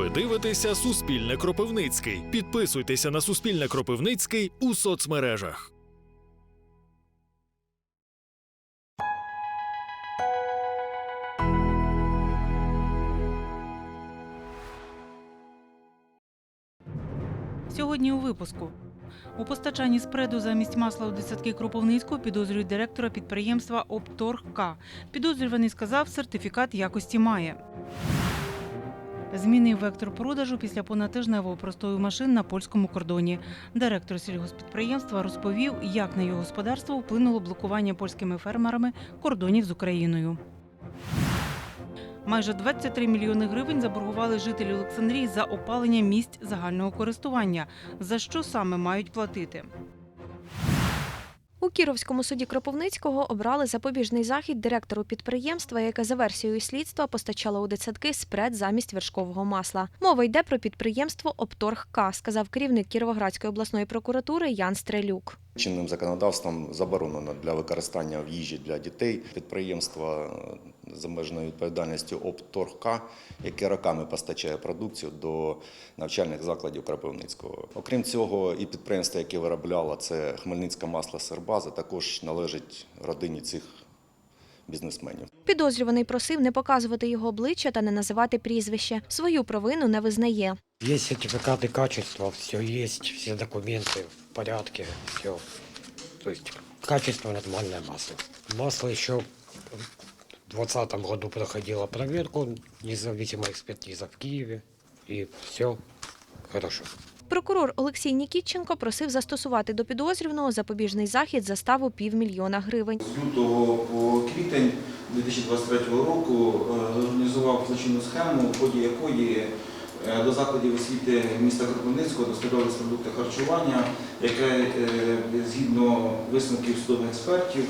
Ви дивитеся Суспільне Кропивницький. Підписуйтеся на Суспільне Кропивницький у соцмережах. Сьогодні у випуску. У постачанні спреду замість масла у десятки Кропивницького підозрюють директора підприємства «Опторг К». Підозрюваний сказав, сертифікат якості має. Змінив вектор продажу після понатижневого простою машин на польському кордоні. Директор сільгоспідприємства розповів, як на його господарство вплинуло блокування польськими фермерами кордонів з Україною. Майже 23 мільйони гривень заборгували жителі Олександрії за опалення місць загального користування. За що саме мають платити? У Кіровському суді Кропивницького обрали запобіжний захід директору підприємства, яке за версією слідства постачало у дитсадки спред замість вершкового масла. Мова йде про підприємство Опторг К, сказав керівник Кіровоградської обласної прокуратури Ян Стрелюк. Чинним законодавством заборонено для використання в їжі для дітей підприємства з обмеженою відповідальністю «Опторг-К», яке роками постачає продукцію до навчальних закладів Кропивницького. Окрім цього, і підприємство, яке виробляло це Хмельницька масло Сербаза, також належить родині цих бізнесменів. Підозрюваний просив не показувати його обличчя та не називати прізвище. Свою провину не визнає. Есть сертификаты качества, все есть, все документы в порядке, все. То есть качество нормальное масло. Масло в 2020 году проходило проверку, независимая экспертиза в Киеве, и все хорошо. Прокурор Олексій Нікітченко просив застосувати до підозрюваного запобіжний захід заставу півмільйона гривень. З лютого по квітень 2023 року е, організував злочинну схему, в ході якої е, до закладів освіти міста Кропивницького доставлялись продукти харчування, яке е, згідно висновків судових експертів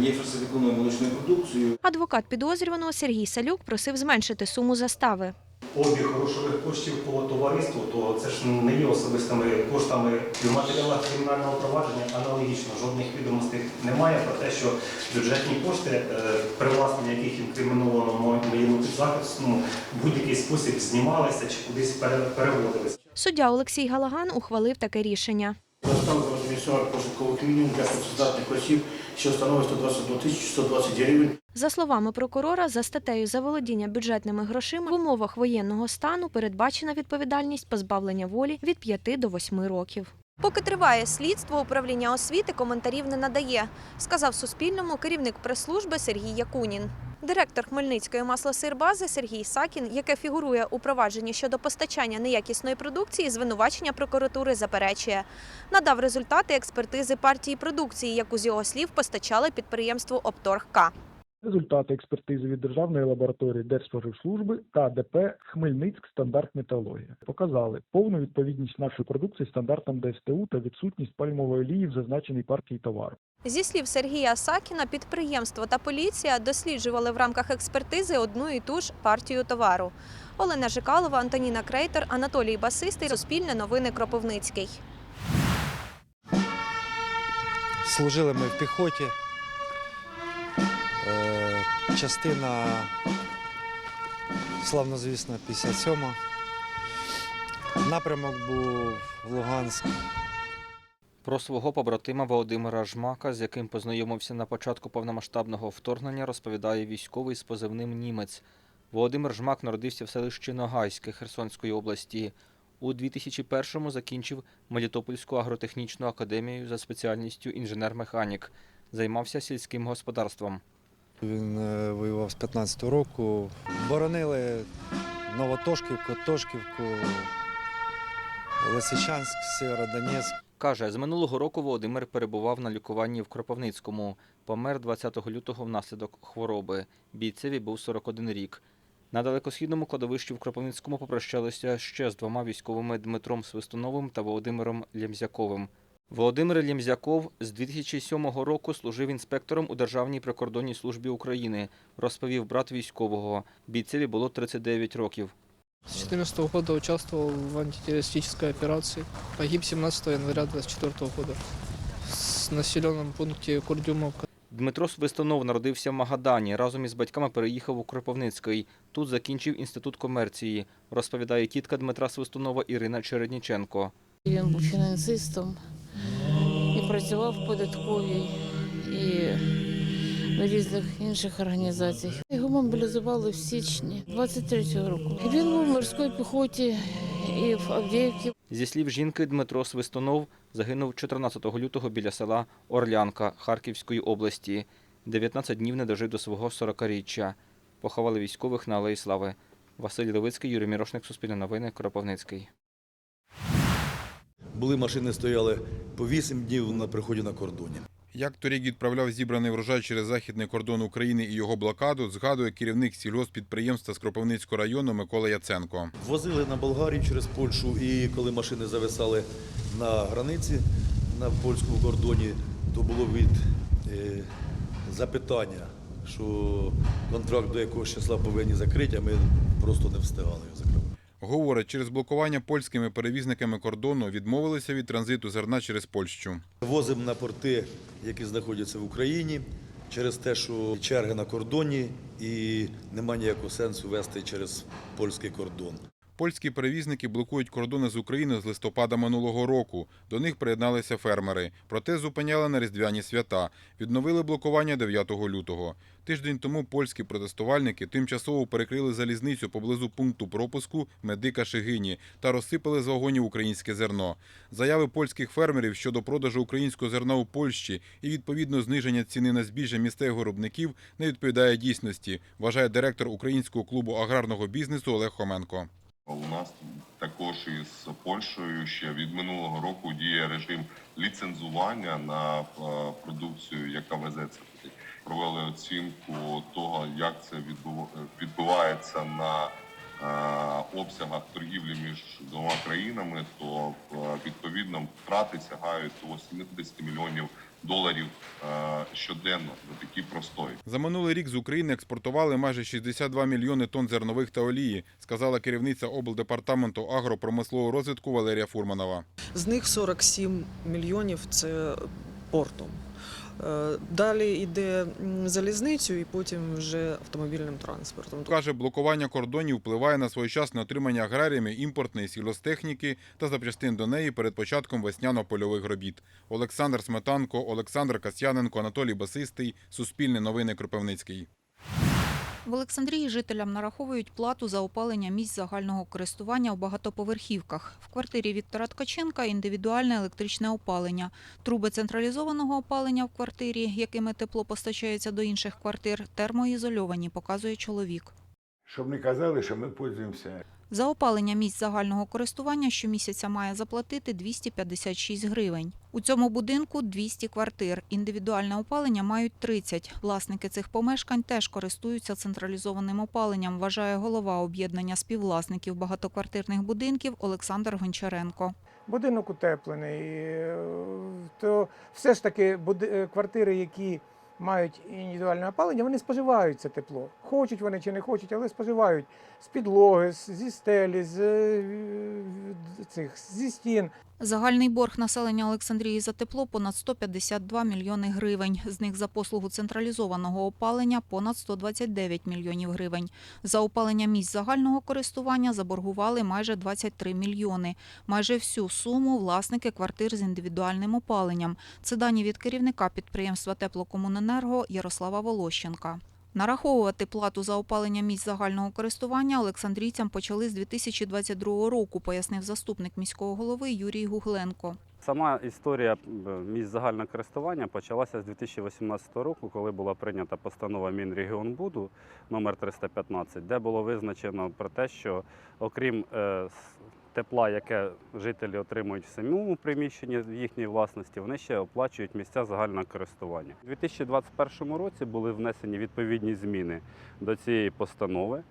є фальсифікованою молочною продукцією. Адвокат підозрюваного Сергій Салюк просив зменшити суму застави. обіг грошових коштів по товариству, то це ж не є особистими коштами в матеріалах кримінального провадження. Аналогічно жодних відомостей немає про те, що бюджетні кошти, е, привласнення яких інкриміновано мо- моєму підзахисному, в будь-який спосіб знімалися чи кудись пере- переводилися. Суддя Олексій Галаган ухвалив таке рішення. Заставу адмініструвати пошукових мінімум для працездатних осіб, що становить 122 тисячі 120 гривень. За словами прокурора, за статтею заволодіння бюджетними грошима в умовах воєнного стану передбачена відповідальність позбавлення волі від 5 до 8 років. Поки триває слідство, управління освіти коментарів не надає, сказав Суспільному керівник прес-служби Сергій Якунін. Директор Хмельницької маслосирбази Сергій Сакін, яке фігурує у провадженні щодо постачання неякісної продукції, звинувачення прокуратури заперечує. Надав результати експертизи партії продукції, яку з його слів постачали підприємству Опторг К. Результати експертизи від Державної лабораторії Держспоживслужби та ДП Хмельницьк стандарт металогія показали повну відповідність нашої продукції стандартам ДСТУ та відсутність пальмової олії в зазначеній партії товару. Зі слів Сергія Сакіна, підприємство та поліція досліджували в рамках експертизи одну і ту ж партію товару. Олена Жикалова, Антоніна Крейтер, Анатолій Басистий, Суспільне новини Кропивницький. Служили ми в піхоті. Частина, славнозвісна, 57. Напрямок був в Луганськ. Про свого побратима Володимира Жмака, з яким познайомився на початку повномасштабного вторгнення, розповідає військовий з позивним Німець. Володимир Жмак народився в селищі Ногайське Херсонської області. У 2001-му закінчив Мелітопольську агротехнічну академію за спеціальністю інженер-механік. Займався сільським господарством. Він е, воював з 15-го року. Боронили Новотошківку, Тошківку, Лисичанськ, Сєвєродонецьк. Каже, з минулого року Володимир перебував на лікуванні в Кропивницькому. Помер 20 лютого внаслідок хвороби. Бійцеві був 41 рік. На далекосхідному кладовищі в Кропивницькому попрощалися ще з двома військовими Дмитром Свистуновим та Володимиром Лємзяковим. Володимир Лємзяков з 2007 року служив інспектором у Державній прикордонній службі України, розповів брат військового. Бійцеві було 39 років. С 2014 года участвовал в антитеррористической операции. Погиб 17 января 2024 года в населенном пункте Курдюмовка. Дмитро Свистунов народився в Магадані. Разом із батьками переїхав у Кропивницький. Тут закінчив інститут комерції, розповідає тітка Дмитра Свистунова Ірина Чередніченко. Він був фінансистом працював в податковій і в різних інших організаціях. Його мобілізували в січні 23-го року. Він був в морській піхоті і в Авдіївці. Зі слів жінки, Дмитро Свистунов загинув 14 лютого біля села Орлянка Харківської області. 19 днів не дожив до свого 40-річчя. Поховали військових на Алеї Слави. Василь Левицький, Юрій Мірошник, Суспільне новини, Кропивницький. Були машини стояли по 8 днів на приході на кордоні. Як торік відправляв зібраний врожай через західний кордон України і його блокаду, згадує керівник сільгоспідприємства з Кропивницького району Микола Яценко. Возили на Болгарію через Польщу, і коли машини зависали на границі на польському кордоні, то було від е, запитання, що контракт до якогось числа повинні закрити, а ми просто не встигали його закривати. Говорить, через блокування польськими перевізниками кордону відмовилися від транзиту зерна через Польщу. Возимо на порти, які знаходяться в Україні, через те, що черги на кордоні і немає ніякого сенсу вести через польський кордон. Польські перевізники блокують кордони з України з листопада минулого року. До них приєдналися фермери. Проте зупиняли на різдвяні свята. Відновили блокування 9 лютого. Тиждень тому польські протестувальники тимчасово перекрили залізницю поблизу пункту пропуску Медика Шигині та розсипали з вагонів українське зерно. Заяви польських фермерів щодо продажу українського зерна у Польщі і відповідно зниження ціни на збіжжя місцевих виробників не відповідає дійсності, вважає директор українського клубу аграрного бізнесу Олег Хоменко. У нас також із Польщею ще від минулого року діє режим ліцензування на е, продукцію, яка везеться. Провели оцінку того, як це відбувається на е, обсягах торгівлі між двома країнами, то е, відповідно втрати сягають до 70 мільйонів доларів щоденно такі простої. За минулий рік з України експортували майже 62 мільйони тонн зернових та олії, сказала керівниця облдепартаменту агропромислового розвитку Валерія Фурманова. З них 47 мільйонів це портом. Е, Далі йде залізницю і потім вже автомобільним транспортом. Каже, блокування кордонів впливає на своєчасне отримання аграріями імпортної сілостехніки та запчастин до неї перед початком весняно-польових робіт. Олександр Сметанко, Олександр Касьяненко, Анатолій Басистий, Суспільне новини Кропивницький. В Олександрії жителям нараховують плату за опалення місць загального користування у багатоповерхівках. В квартирі Віктора Ткаченка індивідуальне електричне опалення. Труби централізованого опалення в квартирі, якими тепло постачається до інших квартир, термоізольовані, показує чоловік. Щоб не казали, що ми пользуємося. За опалення місць загального користування щомісяця має заплатити 256 гривень. У цьому будинку 200 квартир. Індивідуальне опалення мають 30. Власники цих помешкань теж користуються централізованим опаленням, вважає голова об'єднання співвласників багатоквартирних будинків Олександр Гончаренко. будинок утеплений, е, то все ж таки е, квартири, які мають індивідуальне опалення, вони споживають це тепло. Хочуть вони чи не хочуть, але споживають з підлоги, зі стелі, з е, цих зі стін. Загальний борг населення Олександрії за тепло понад 152 мільйони гривень. З них за послугу централізованого опалення понад 129 мільйонів гривень. За опалення місць загального користування заборгували майже 23 мільйони. Майже всю суму власники квартир з індивідуальним опаленням. Це дані від керівника підприємства Теплокомуненерго Ярослава Волощенка. Нараховувати плату за опалення місць загального користування олександрійцям почали з 2022 року, пояснив заступник міського голови Юрій Гугленко. Сама історія е, місць загального користування почалася з 2018 року, коли була прийнята постанова Мінрегіонбуду номер 315, де було визначено про те, що окрім е, тепла, яке жителі отримують в самому приміщенні в їхній власності, вони ще оплачують місця загального користування. У 2021 році були внесені відповідні зміни до цієї постанови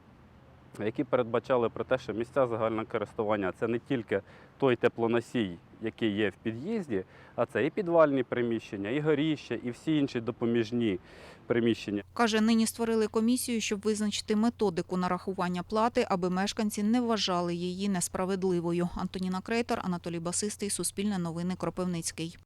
які передбачали про те, що місця загального користування це не тільки той теплоносій, який є в під'їзді, а це і підвальні приміщення, і горіща, і всі інші допоміжні приміщення. Каже, нині створили комісію, щоб визначити методику нарахування плати, аби мешканці не вважали її несправедливою. Антоніна Крейтор, Анатолій Басистий, Суспільне новини, Кропивницький.